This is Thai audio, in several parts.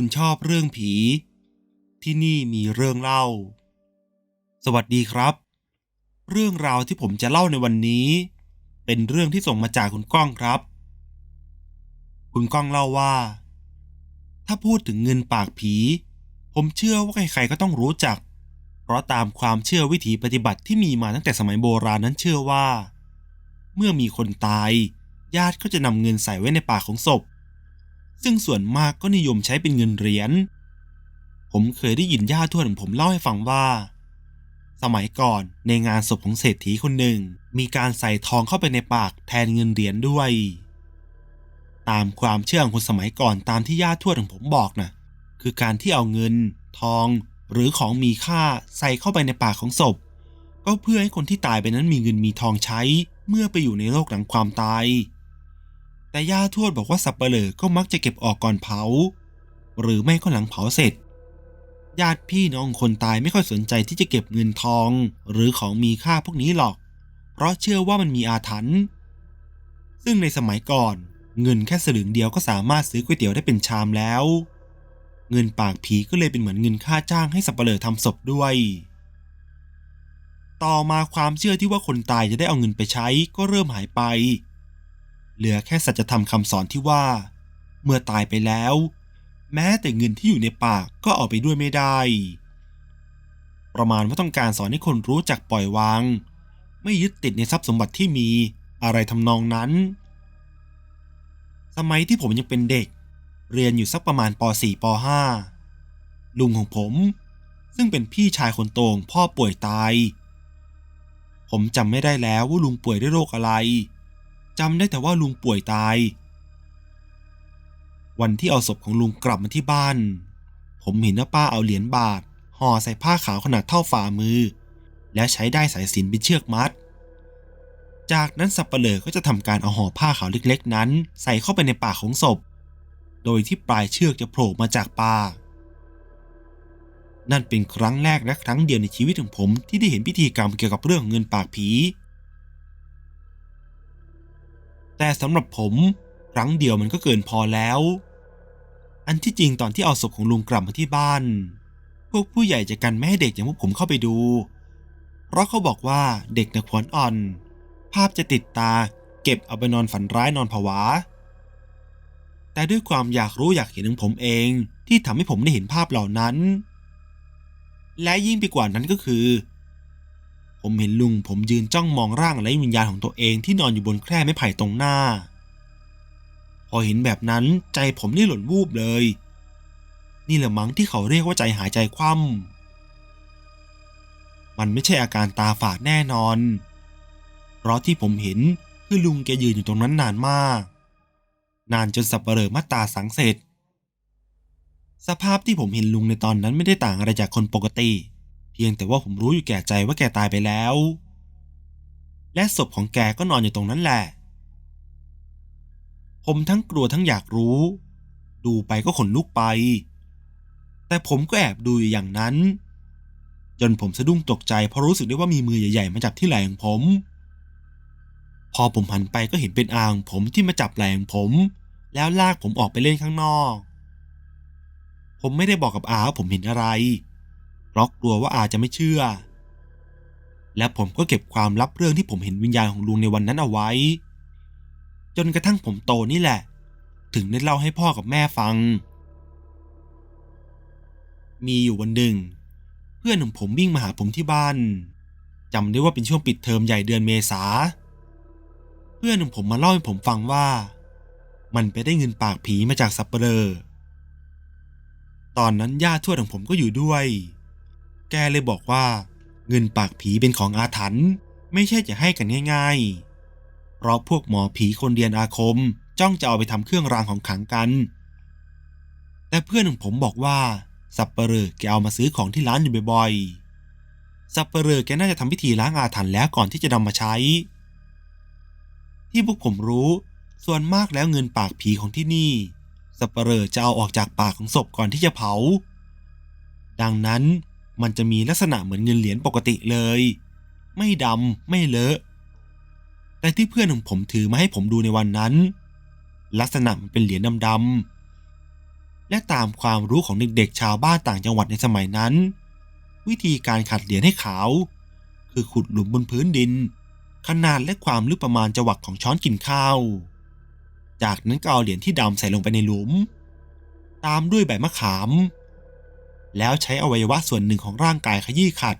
คุณชอบเรื่องผี ที่นี่มีเรื่องเล่า สวัสดีครับ เรื่องราวที่ผมจะเล่าในวันนี้ เป็นเรื่องที่ส่งมาจากคุณก้องครับ คุณก้องเล่าว่า ถ้าพูดถึงเงินปากผี ผมเชื่อว่าใครๆก็ต้องรู้จัก เพราะตามความเชื่อวิถีปฏิบัติที่มีมาตั้งแต่สมัยโบราณนั้นเชื่อว่า เมื่อมีคนตาย ญาติก็จะนำเงินใส่ไว้ในปากของศพ ซึ่งส่วนมากก็นิยมใช้เป็นเงินเหรียญ ผมเคยได้ยินญาติทวดของผมเล่าให้ฟังว่า สมัยก่อนในงานศพของเศรษฐีคนหนึ่ง มีการใส่ทองเข้าไปในปากแทนเงินเหรียญด้วย ตามความเชื่อของคนสมัยก่อนตามที่ญาติทวดของผมบอกนะคือการที่เอาเงิน ทอง หรือของมีค่าใส่เข้าไปในปากของศพ ก็เพื่อให้คนที่ตายไปนั้นมีเงินมีทองใช้เมื่อไปอยู่ในโลกหลังความตาย แต่ย่าทวดบอกว่าสับเปลือก็มักจะเก็บออกก่อนเผา หรือไม่ก็หลังเผาเสร็จ ญาติพี่น้องคนตายไม่ค่อยสนใจที่จะเก็บเงินทอง หรือของมีค่าพวกนี้หรอก เพราะเชื่อว่ามันมีอาถรรพ์ซึ่งในสมัยก่อน เงินแค่สลึงเดียวก็สามารถซื้อก๋วยเตี๋ยวได้เป็นชามแล้ว เงินปากผีก็เลยเป็นเหมือนเงินค่าจ้างให้สับเปลือทำศพด้วยต่อมาความเชื่อที่ว่าคนตายจะได้เอาเงินไปใช้ก็เริ่มหายไป เหลือแค่สัจธรรมคำสอนที่ว่า เมื่อตายไปแล้ว แม้แต่เงินที่อยู่ในปากก็เอาไปด้วยไม่ได้ ประมาณว่าต้องการสอนให้คนรู้จักปล่อยวาง ไม่ยึดติดในทรัพย์สมบัติที่มีอะไรทำนองนั้น สมัยที่ผมยังเป็นเด็ก เรียนอยู่สักประมาณป .4 ป .5 ลุงของผม ซึ่งเป็นพี่ชายคนโตงพ่อป่วยตาย ผมจำไม่ได้แล้วว่าลุงป่วยด้วยโรคอะไร จำได้แต่ว่าลุงป่วยตาย วันที่เอาศพของลุงกลับมาที่บ้าน ผมเห็นว่าป้าเอาเหรียญบาทห่อใส่ผ้าขาวขนาดเท่าฝ่ามือ แล้วใช้ได้สายสินเป็นเชือกมัด จากนั้นสับเปลือก็จะทำการเอาห่อผ้าขาวเล็กๆ นั้น ใส่เข้าไปในปากของศพ โดยที่ปลายเชือกจะโผล่มาจากปากนั่นเป็นครั้งแรกและครั้งเดียวในชีวิตของผมที่ได้เห็นพิธีกรรมเกี่ยวกับเรื่องเงินปากผี แต่สำหรับผมครั้งเดียวมันก็เกินพอแล้ว อันที่จริงตอนที่เอาศพของลุงกลับมาที่บ้าน พวกผู้ใหญ่จะกันไม่ให้เด็กอย่างพวกผมเข้าไปดู เพราะเขาบอกว่าเด็กนะขวัญอ่อน ภาพจะติดตาเก็บเอาไปนอนฝันร้ายนอนผวา แต่ด้วยความอยากรู้อยากเห็นของผมเองที่ทำให้ผมได้เห็นภาพเหล่านั้น และยิ่งไปกว่านั้นก็คือ ผมเห็นลุงผมยืนจ้องมองร่างไร้วิญญาณของตัวเองที่นอนอยู่บนแคร่ไม้ไผ่ตรงหน้า พอเห็นแบบนั้นใจผมนี่หล่นวูบเลย นี่แหละมั้งที่เขาเรียกว่าใจหายใจคว่ำมันไม่ใช่อาการตาฝาดแน่นอน เพราะที่ผมเห็นคือลุงแกยืนอยู่ตรงนั้นนานมาก นานจนสับเปลอมัดตาสังเสร็จ สภาพที่ผมเห็นลุงในตอนนั้นไม่ได้ต่างอะไรจากคนปกติเพียงแต่ว่าผมรู้อยู่แก่ใจว่าแกตายไปแล้ว และศพของแกก็นอนอยู่ตรงนั้นแหละ ผมทั้งกลัวทั้งอยากรู้ ดูไปก็ขนลุกไป แต่ผมก็แอบดูอย่างนั้น จนผมสะดุ้งตกใจเพราะรู้สึกได้ว่ามีมือใหญ่ๆมาจับที่ไหล่ของผม พอผมหันไปก็เห็นเป็นอางผมที่มาจับไหล่ของผม แล้วลากผมออกไปเล่นข้างนอก ผมไม่ได้บอกกับอาว่าผมเห็นอะไร เพราะกลัวว่าอาจะไม่เชื่อ และผมก็เก็บความลับเรื่องที่ผมเห็นวิญญาณของลุงในวันนั้นเอาไว้ จนกระทั่งผมโตนี่แหละ ถึงได้เล่าให้พ่อกับแม่ฟัง มีอยู่วันหนึ่ง เพื่อนของผมวิ่งมาหาผมที่บ้านจำได้ว่าเป็นช่วงปิดเทอมใหญ่เดือนเมษา เพื่อนของผมมาเล่าให้ผมฟังว่า มันไปได้เงินปากผีมาจากสับเปลอตอนนั้นญาติทวดของผมก็อยู่ด้วย แกเลยบอกว่า เงินปากผีเป็นของอาถรรพ์ไม่ใช่จะให้กันง่ายๆ เพราะพวกหมอผีคนเรียนอาคมจ้องจะเอาไปทำเครื่องรางของขลังกัน แต่เพื่อนของผมบอกว่าสับเปลอแกเอามาซื้อของที่ร้านอยู่บ่อยๆ สับเปลอแกน่าจะทำพิธีล้างอาถรรพ์แล้วก่อนที่จะนำมาใช้ ที่พวกผมรู้ส่วนมากแล้วเงินปากผีของที่นี่ สับเปลอจะเอาออกจากปากของศพก่อนที่จะเผา ดังนั้น มันจะมีลักษณะเหมือนเงินเหรียญปกติเลย ไม่ดำไม่เลอะ แต่ที่เพื่อนของผมถือมาให้ผมดูในวันนั้น ลักษณะมันเป็นเหรียญดำๆและตามความรู้ของเด็กๆชาวบ้านต่างจังหวัดในสมัยนั้น วิธีการขัดเหรียญให้ขาว คือขุดหลุมบนพื้นดิน ขนาดและความลึกประมาณจวักของช้อนกินข้าว จากนั้นก็เอาเหรียญที่ดำใส่ลงไปในหลุม ตามด้วยใบมะขาม แล้วใช้อวัยวะส่วนหนึ่งของร่างกายขยี้ขัด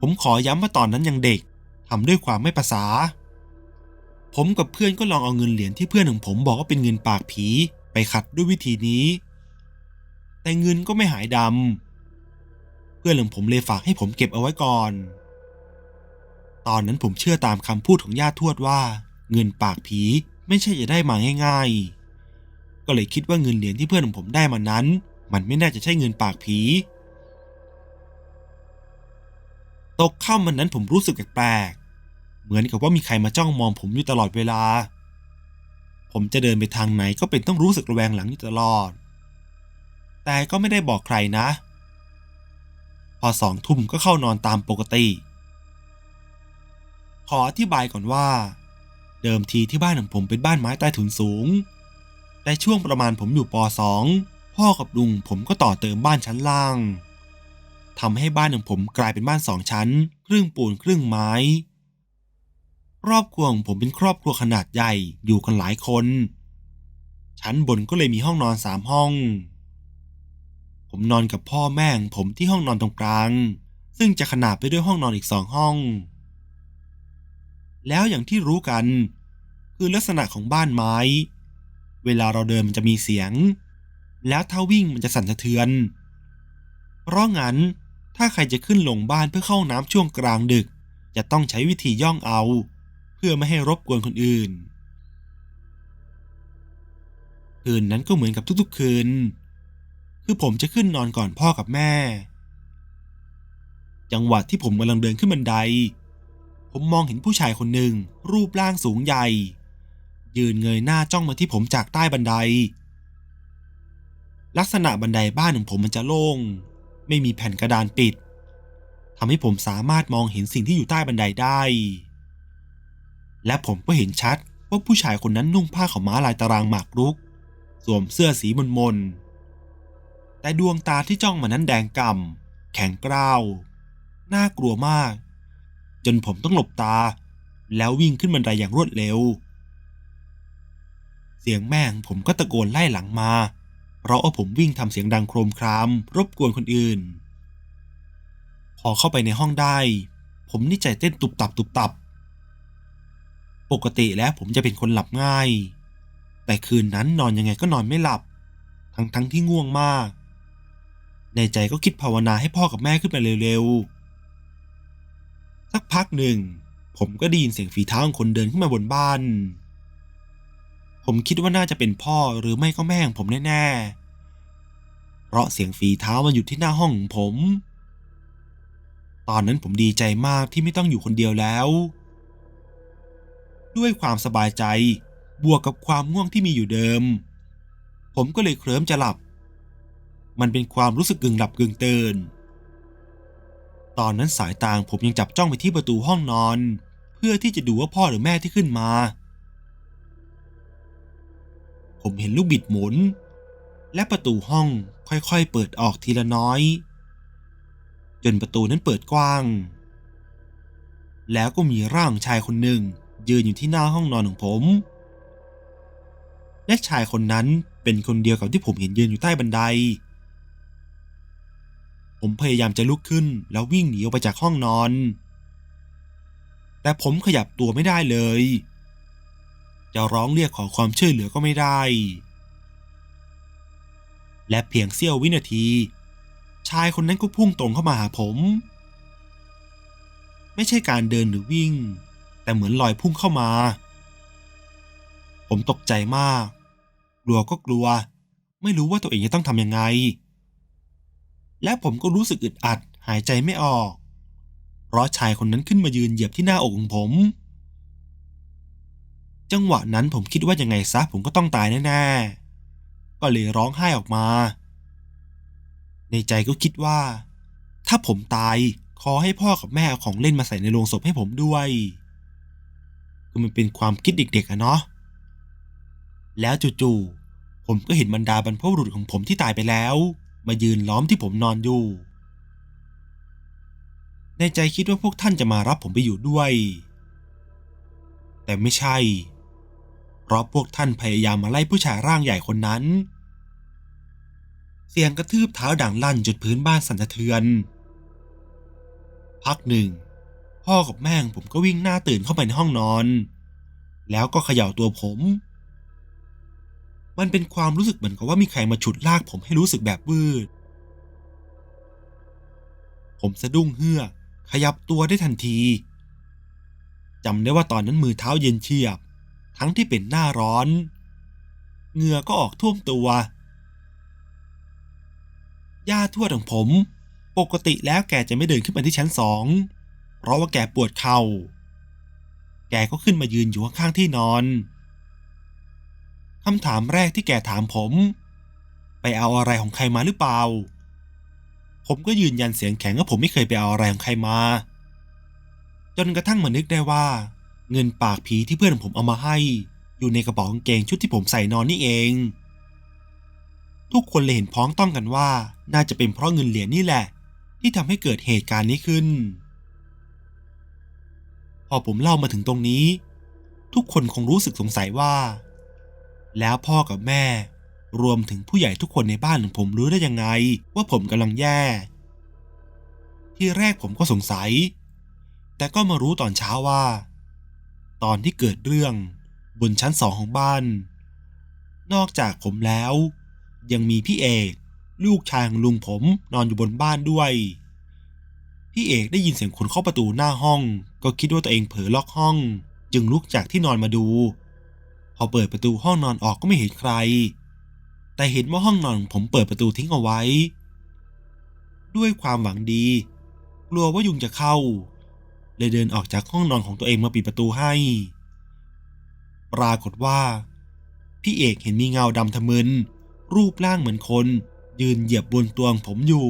ผมขอย้ำว่าตอนนั้นยังเด็กทำด้วยความไม่ประสาผมกับเพื่อนก็ลองเอาเงินเหรียญที่เพื่อนของผมบอกว่าเป็นเงินปากผีไปขัดด้วยวิธีนี้ แต่เงินก็ไม่หายดำ เพื่อนของผมเลยฝากให้ผมเก็บเอาไว้ก่อน ตอนนั้นผมเชื่อตามคำพูดของญาทวดว่า เงินปากผีไม่ใช่จะได้มาง่าย ๆ ก็เลยคิดว่าเงินเหรียญที่เพื่อนของผมได้มานั้น มันไม่น่าจะใช่เงินปากผี ตกค่ำวันนั้นผมรู้สึกแปลกๆ เหมือนกับว่ามีใครมาจ้องมองผมอยู่ตลอดเวลา ผมจะเดินไปทางไหนก็เป็นต้องรู้สึกระแวงหลังอยู่ตลอด แต่ก็ไม่ได้บอกใครนะ พอสองทุ่มก็เข้านอนตามปกติ ขออธิบายก่อนว่า เดิมทีที่บ้านของผมเป็นบ้านไม้ใต้ถุนสูง แต่ช่วงประมาณผมอยู่ป .2 พ่อกับลุงผมก็ต่อเติมบ้านชั้นล่างทำให้บ้านของผมกลายเป็นบ้านสองชั้น ครึ่งปูนครึ่งไม้ ครอบครัวของผมเป็นครอบครัวขนาดใหญ่อยู่กันหลายคน ชั้นบนก็เลยมีห้องนอนสามห้อง ผมนอนกับพ่อแม่งผมที่ห้องนอนตรงกลาง ซึ่งจะขนาบไปด้วยห้องนอนอีกสองห้อง แล้วอย่างที่รู้กัน คือลักษณะของบ้านไม้ เวลาเราเดินมันจะมีเสียง แล้วถ้าวิ่งมันจะสั่นสะเทือน เพราะงั้นถ้าใครจะขึ้นลงบ้านเพื่อเข้าน้ำช่วงกลางดึก จะต้องใช้วิธีย่องเอา เพื่อไม่ให้รบกวนคนอื่น คืนนั้นก็เหมือนกับทุกๆคืน คือผมจะขึ้นนอนก่อนพ่อกับแม่ จังหวะที่ผมกำลังเดินขึ้นบันได ผมมองเห็นผู้ชายคนหนึ่งรูปร่างสูงใหญ่ ยืนเงยหน้าจ้องมาที่ผมจากใต้บันได ลักษณะบันไดบ้านของผมมันจะโล่ง ไม่มีแผ่นกระดานปิดทำให้ผมสามารถมองเห็นสิ่งที่อยู่ใต้บันไดได้ และผมก็เห็นชัดว่าผู้ชายคนนั้นนุ่งผ้าขาวม้าลายตารางหมากรุก สวมเสื้อสีมนมนแต่ดวงตาที่จ้องมานั้นแดงก่ำแข็งกร้าว น่ากลัวมาก จนผมต้องหลบตา แล้ววิ่งขึ้นบันไดอย่างรวดเร็ว เสียงแม่งผมก็ตะโกนไล่หลังมา เพราะว่าผมวิ่งทำเสียงดังโครมคราม รบกวนคนอื่น พอเข้าไปในห้องได้ ผมนี่ใจเต้นตุบตับตุบตับ ปกติแล้วผมจะเป็นคนหลับง่าย แต่คืนนั้นนอนยังไงก็นอนไม่หลับ ทั้งทั้งที่ง่วงมาก ในใจก็คิดภาวนาให้พ่อกับแม่ขึ้นมาเร็วๆ สักพักหนึ่ง ผมก็ได้ยินเสียงฝีเท้าของคนเดินขึ้นมาบนบ้าน ผมคิดว่าน่าจะเป็นพ่อหรือไม่ก็แม่ของผมแน่ๆ เพราะเสียงฝีเท้ามันอยู่ที่หน้าห้ององผม ตอนนั้นผมดีใจมากที่ไม่ต้องอยู่คนเดียวแล้ว ด้วยความสบายใจบวกกับความง่วงที่มีอยู่เดิม ผมก็เลยเคลิ้มจะหลับ มันเป็นความรู้สึกกึ่งหลับกึ่งตื่น ตอนนั้นสายตาผมยังจับจ้องไปที่ประตูห้องนอน เพื่อที่จะดูว่าพ่อหรือแม่ที่ขึ้นมา ผมเห็นลูกบิดหมุน และประตูห้องค่อยๆ เปิดออกทีละน้อย จนประตูนั้นเปิดกว้าง แล้วก็มีร่างชายคนหนึ่งยืนอยู่ที่หน้าห้องนอนของผม และชายคนนั้นเป็นคนเดียวกับที่ผมเห็นยืนอยู่ใต้บันได ผมพยายามจะลุกขึ้นแล้ววิ่งหนีออกไปจากห้องนอน แต่ผมขยับตัวไม่ได้เลย จะร้องเรียกขอความช่วยเหลือก็ไม่ได้ และเพียงเสี้ยววินาที ชายคนนั้นก็พุ่งตรงเข้ามาหาผม ไม่ใช่การเดินหรือวิ่ง แต่เหมือนลอยพุ่งเข้ามา ผมตกใจมาก กลัวก็กลัว ไม่รู้ว่าตัวเองจะต้องทำยังไง และผมก็รู้สึกอึดอัดหายใจไม่ออก เพราะชายคนนั้นขึ้นมายืนเหยียบที่หน้าอกของผม จังหวะนั้นผมคิดว่ายังไงซะผมก็ต้องตายแน่ๆ ก็เลยร้องไห้ออกมา ในใจก็คิดว่า ถ้าผมตายขอให้พ่อกับแม่เอาของเล่นมาใส่ในโลงศพให้ผมด้วยคือมันเป็นความคิดเด็กๆอะเนาะ แล้วจู่ๆผผมก็เห็นบรรดาบรรพบุรุษของผมที่ตายไปแล้ว มายืนล้อมที่ผมนอนอยู่ ในใจคิดว่าพวกท่านจะมารับผมไปอยู่ด้วย แต่ไม่ใช่ เพราะพวกท่านพยายามมาไล่ผู้ชายร่างใหญ่คนนั้น เสียงกระทืบเท้าดังลั่นจนพื้นบ้านสั่นสะเทือน พักหนึ่ง พ่อกับแม่งผมก็วิ่งหน้าตื่นเข้าไปในห้องนอน แล้วก็เขย่าตัวผม มันเป็นความรู้สึกเหมือนกับว่ามีใครมาฉุดลากผมให้รู้สึกแบบวืดผมสะดุ้งเฮือกขยับตัวได้ทันทีจำได้ว่าตอนนั้นมือเท้าเย็นเฉียบ ทั้งที่เป็นหน้าร้อน เหงื่อก็ออกท่วมตัว ย่าทวดของผม ปกติแล้วแกจะไม่เดินขึ้นไปที่ชั้นสอง เพราะว่าแกปวดเข่า แกก็ขึ้นมายืนอยู่ข้างๆที่นอนคำถามแรกที่แกถามผม ไปเอาอะไรของใครมาหรือเปล่า ผมก็ยืนยันเสียงแข็งว่าผมไม่เคยไปเอาอะไรของใครมา จนกระทั่งมานึกได้ว่า เงินปากผีที่เพื่อนผมเอามาให้ อยู่ในกระเป๋ากางเกงชุดที่ผมใส่นอนนี่เอง ทุกคนเลยเห็นพ้องต้องกันว่า น่าจะเป็นเพราะเงินเหรียญนี่แหละ ที่ทำให้เกิดเหตุการณ์นี้ขึ้น พอผมเล่ามาถึงตรงนี้ ทุกคนคงรู้สึกสงสัยว่า แล้วพ่อกับแม่ รวมถึงผู้ใหญ่ทุกคนในบ้านของผมรู้ได้ยังไง ว่าผมกำลังแย่ ที่แรกผมก็สงสัย แต่ก็มารู้ตอนเช้าว่า ตอนที่เกิดเรื่องบนชั้นสองของบ้าน นอกจากผมแล้ว ยังมีพี่เอกลูกชายของลุงผมนอนอยู่บนบ้านด้วย พี่เอกได้ยินเสียงคนเคาะประตูหน้าห้อง ก็คิดว่าตัวเองเผลอล็อกห้อง จึงลุกจากที่นอนมาดู พอเปิดประตูห้องนอนออกก็ไม่เห็นใคร แต่เห็นว่าห้องนอนผมเปิดประตูทิ้งเอาไว้ ด้วยความหวังดี กลัวว่ายุงจะเข้า เลยเดินออกจากห้องนอนของตัวเองมาปิดประตูให้ ปรากฏว่า พี่เอกเห็นมีเงาดำทะมึนรูปร่างเหมือนคน ยืนเหยียบบนตัวงผมอยู่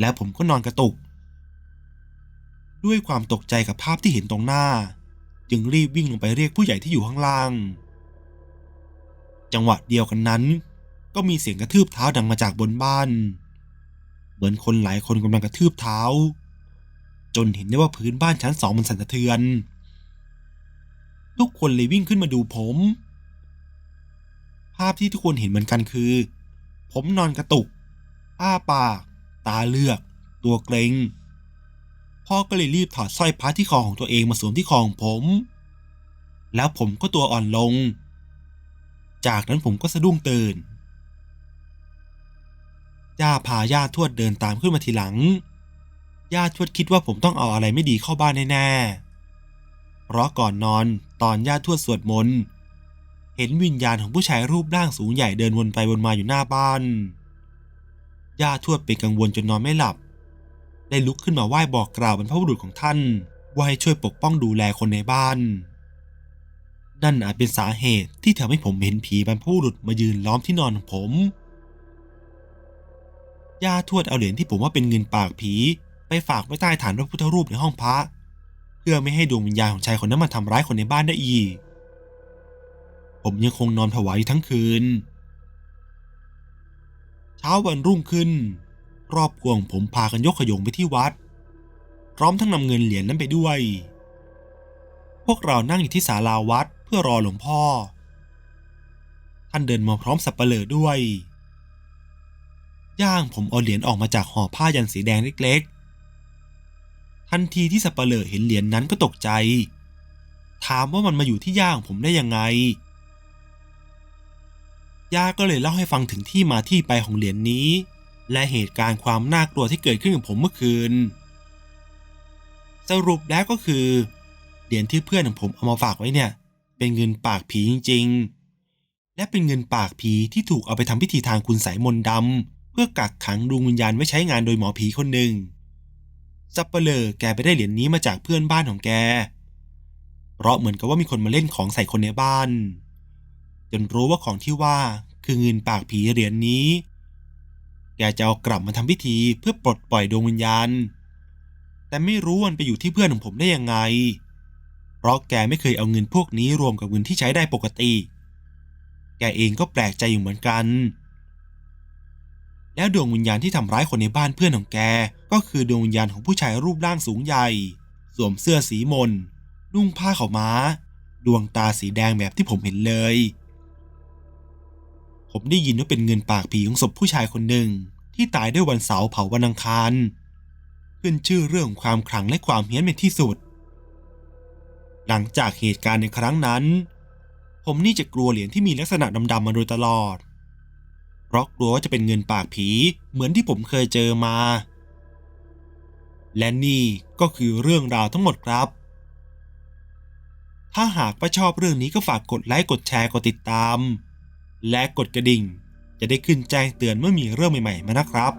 แล้วผมก็นอนกระตุก ด้วยความตกใจกับภาพที่เห็นตรงหน้า จึงรีบวิ่งลงไปเรียกผู้ใหญ่ที่อยู่ข้างล่าง จังหวะเดียวกันนั้น ก็มีเสียงกระทืบเท้าดังมาจากบนบ้าน เหมือนคนหลายคนกำลังกระทืบเท้า จนเห็นได้ว่าพื้นบ้านชั้นสองมันสั่นสะเทือน ทุกคนเลยวิ่งขึ้นมาดูผม ภาพที่ทุกคนเห็นเหมือนกันคือ ผมนอนกระตุก อ้าปาก ตาเลือก ตัวเกรงพ่อก็เลยรีบถอดสร้อยพระที่คอของตัวเองมาสวมที่คอของผม แล้วผมก็ตัวอ่อนลง จากนั้นผมก็สะดุ้งตื่นย่าพาย่าทวดเดินตามขึ้นมาทีหลัง ย่าทวดคิดว่าผมต้องเอาอะไรไม่ดีเข้าบ้านแน่ๆ เพราะก่อนนอนตอนย่าทวดสวดมนต์เห็นวิญญาณของผู้ชายรูปร่างสูงใหญ่เดินวนไปวนมาอยู่หน้าบ้าน ย่าทวดเป็นกังวลจนนอนไม่หลับ ได้ลุกขึ้นมาไหว้บอกกล่าวบรรพบุรุษของท่าน ว่าให้ช่วยปกป้องดูแลคนในบ้าน นั่นอาจเป็นสาเหตุที่ทำให้ผมเห็นผีบรรพบุรุษมายืนล้อมที่นอนของผม ย่าทวดเอาเหรียญที่ผมว่าเป็นเงินปากผี ไปฝากไว้ใต้ฐานพระพุทธรูปในห้องพระ เพื่อไม่ให้ดวงวิญญาณของชายคนนั้นมาทำร้ายคนในบ้านได้อีก ผมยังคงนอนผวาอยู่ทั้งคืน เช้าวันรุ่งขึ้น ครอบครัวของผมพากันยกขยงไปที่วัด พร้อมทั้งนำเงินเหรียญนั้นไปด้วย พวกเรานั่งอยู่ที่ศาลาวัดเพื่อรอหลวงพ่อ ท่านเดินมาพร้อมสับเปะเลอด้วยย่างผมเอาเหรียญออกมาจากห่อผ้ายันสีแดงเล็กๆ ทันทีที่สับปลอเห็นเหรียญนนั้นก็ตกใจ ถามว่ามันมาอยู่ที่ย่าของผมได้ยังไง ย่าก็เลยเล่าให้ฟังถึงที่มาที่ไปของเหรียญนนี้ และเหตุการณ์ความน่ากลัวที่เกิดขึ้นกับผมเมื่อคืน สรุปแล้วก็คือ เหรียญที่เพื่อนของผมเอามาฝากไว้เนี่ย เป็นเงินปากผีจริง ๆ และเป็นเงินปากผีที่ถูกเอาไปทำพิธีทางคุณไสยมนต์ดำเพื่อกักขังดวงวิญญาณไว้ใช้งานโดยหมอผีคนหนึ่ง ซัปเปรเลอร์แกไปได้เหรียญนี้มาจากเพื่อนบ้านของแก เพราะเหมือนกับว่ามีคนมาเล่นของใส่คนในบ้าน จนรู้ว่าของที่ว่าคือเงินปากผีเหรียญนี้ แกจะเอากลับมาทำพิธีเพื่อปลดปล่อยดวงวิญญาณ แต่ไม่รู้วันไปอยู่ที่เพื่อนของผมได้ยังไง เพราะแกไม่เคยเอาเงินพวกนี้รวมกับเงินที่ใช้ได้ปกติแแกเองก็แปลกใจอยู่เหมือนกัน แล้วดวงวิญญาณที่ทำร้ายคนในบ้านเพื่อนของแก ก็คือดวงวิญญาณของผู้ชายรูปร่างสูงใหญ่ สวมเสื้อสีมน นุ่งผ้าขาวม้า ดวงตาสีแดงแบบที่ผมเห็นเลย ผมได้ยินว่าเป็นเงินปากผีของศพผู้ชายคนหนึ่ง ที่ตายด้วยวันเสาร์เผาวันอังคารขึ้นชื่อเรื่องความขลังและความเฮี้ยนเป็นที่สุด หลังจากเหตุการณ์ในครั้งนั้น ผมนี่จะกลัวเหรียญที่มีลักษณะดำๆมาโดยตลอด เพราะกลัวว่าจะเป็นเงินปากผีเหมือนที่ผมเคยเจอมา และนี่ก็คือเรื่องราวทั้งหมดครับ ถ้าหากว่าชอบเรื่องนี้ก็ฝากกดไลค์กดแชร์กดติดตาม และกดกระดิ่ง จะได้ขึ้นแจ้งเตือนเมื่อมีเรื่องใหม่ๆมานะครับ